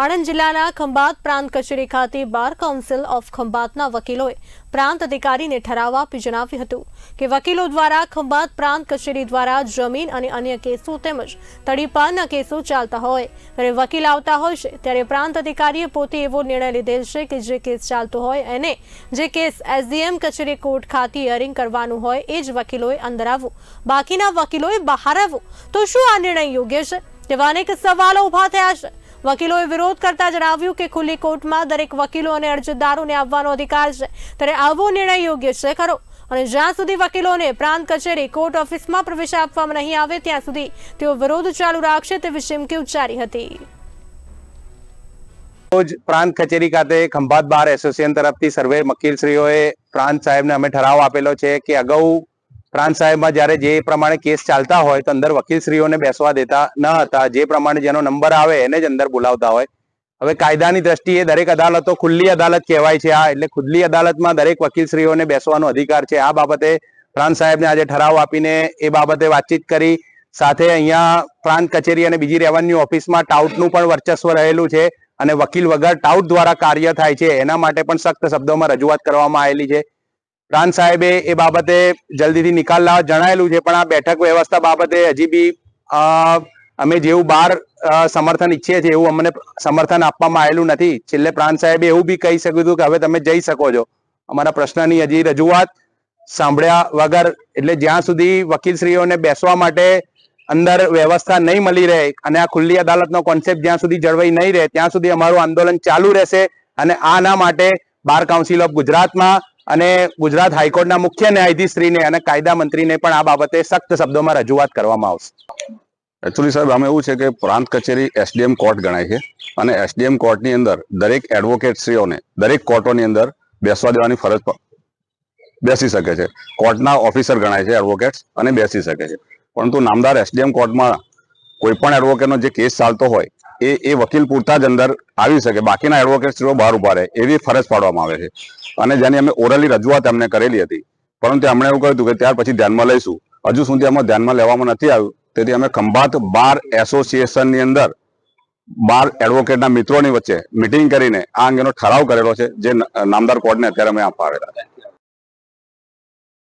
આણંદ જિલ્લાના ખંભાત પ્રાંત કચેરી ખાતે બાર કાઉન્સિલ ઓફ ખંભાતના વકીલોએ પ્રાંત અધિકારીને ઠરાવ આપી જણાવ્યું હતું કે વકીલો દ્વારા ખંભાત પ્રાંત કચેરી દ્વારા જમીન અને અન્ય કેસો તેમજ તડીપારના કેસો ચાલતા હોય. ત્યારે વકીલ આવતા હોય છે, ત્યારે પ્રાંત અધિકારીએ પોતે એવો નિર્ણય લીધેલ છે કે જે કેસ ચાલતો હોય એને જે કેસ એસડીએમ કચેરી કોર્ટ ખાતે હિયરિંગ કરવાનું હોય એ જ વકીલોએ અંદર આવવું. બાકીના વકીલોએ બહાર આવવું. તો શું આ નિર્ણય યોગ્ય છે? તેવા અનેક સવાલો ઊભા થયા છે. વકીલોએ વિરોધ કરતા જણાવ્યું કે ખુલ્લી કોર્ટમાં દરેક વકીલો અને અરજદારોને આવવાનો અધિકાર છે. ત્યારે આવો નિર્ણય યોગ્ય છે, ખરો? અને જ્યાં સુધી વકીલોને પ્રાંત કચેરી કોર્ટ ઓફિસમાં પ્રવેશ આપવામાં નહીં આવે, ત્યાં સુધી તેઓ વિરોધ ચાલુ રાખશે તેવી ચીમકી ઉચ્ચારી હતી. રોજ પ્રાંત કચેરી ખાતે ખંભાત બાર એસોસિએશન તરફથી સર્વે વકીલશ્રીઓએ પ્રાંત સાહેબને અમે ઠરાવ આપેલો છે કે અગાઉ પ્રાંત સાહેબમાં જ્યારે જે પ્રમાણે કેસ ચાલતા હોય તો અંદર વકીલશ્રીઓને બેસવા દેતા ન હતા. જે પ્રમાણે જેનો નંબર આવે એને જ અંદર બોલાવતા હોય. હવે કાયદાની દ્રષ્ટિએ દરેક અદાલતો ખુલ્લી અદાલત કહેવાય છે આ, એટલે ખુલ્લી અદાલતમાં દરેક વકીલશ્રીઓને બેસવાનો અધિકાર છે. આ બાબતે પ્રાંત સાહેબને આજે ઠરાવ આપીને એ બાબતે વાતચીત કરી. સાથે અહીંયા પ્રાંત કચેરી અને બીજી રેવન્યુ ઓફિસમાં ટાઉટનું પણ વર્ચસ્વ રહેલું છે અને વકીલ વગર ટાઉટ દ્વારા કાર્ય થાય છે. એના માટે પણ સખ્ત શબ્દોમાં રજૂઆત કરવામાં આવેલી છે. પ્રાંત સાહેબે એ બાબતે જલ્દીથી નિકાલ લાવવા જણાયેલું છે, પણ આ બેઠક વ્યવસ્થા બાબતે હજી બી અમે જેવું બહાર સમર્થન ઈચ્છીએ છીએ એવું અમને સમર્થન આપવામાં આવેલું નથી. છેલ્લે પ્રાંત સાહેબે એવું બી કહી શક્યું હતું કે હવે તમે જઈ શકો છો. અમારા પ્રશ્નની હજી રજૂઆત સાંભળ્યા વગર, એટલે જ્યાં સુધી વકીલશ્રીઓને બેસવા માટે અંદર વ્યવસ્થા નહીં મળી રહે અને આ ખુલ્લી અદાલતનો કોન્સેપ્ટ જ્યાં સુધી જળવાઈ નહીં રહે, ત્યાં સુધી અમારું આંદોલન ચાલુ રહેશે અને આના માટે બાર કાઉન્સિલ ઓફ ગુજરાતમાં અને ગુજરાત હાઈકોર્ટના મુખ્ય ન્યાયાધીશશ્રીને અને કાયદા મંત્રીને પણ આ બાબતે સખ્ત શબ્દોમાં રજૂઆત કરવામાં આવશે. એકચ્યુઅલી સાહેબ, આમાં એવું છે કે પ્રાંત કચેરી એસડીએમ કોર્ટ ગણાય છે અને એસડીએમ કોર્ટની અંદર દરેક એડવોકેટશ્રીઓને દરેક કોર્ટોની અંદર બેસવા દેવાની ફરજ બેસી શકે છે. કોર્ટના ઓફિસર ગણાય છે એડવોકેટ્સ અને બેસી શકે છે. પરંતુ નામદાર એસડીએમ કોર્ટમાં કોઈ પણ એડવોકેટનો જે કેસ ચાલતો હોય એ એ વકીલ પૂરતા જ અંદર આવી શકે. બાકીના એડવોકેટશ્રીઓ બહાર ઊભા રહે, એવી ફરજ પાડવામાં આવે છે. અને જેની અમે ઓરલી રજૂઆત એમને કરેલી હતી. પરંતુ એમણે એવું કહ્યું કે ત્યાર પછી ધ્યાનમાં લઈશું. હજુ સુધી એમાં ધ્યાનમાં લેવામાં નથી આવ્યું. તેથી અમે ખંભાત બાર એસોસિએશનની અંદર બાર એડવોકેટના મિત્રોની વચ્ચે મિટિંગ કરીને આ અંગેનો ઠરાવ કરેલો છે, જે નામદાર કોર્ટને અત્યારે અમે આપવા આવેલા છે.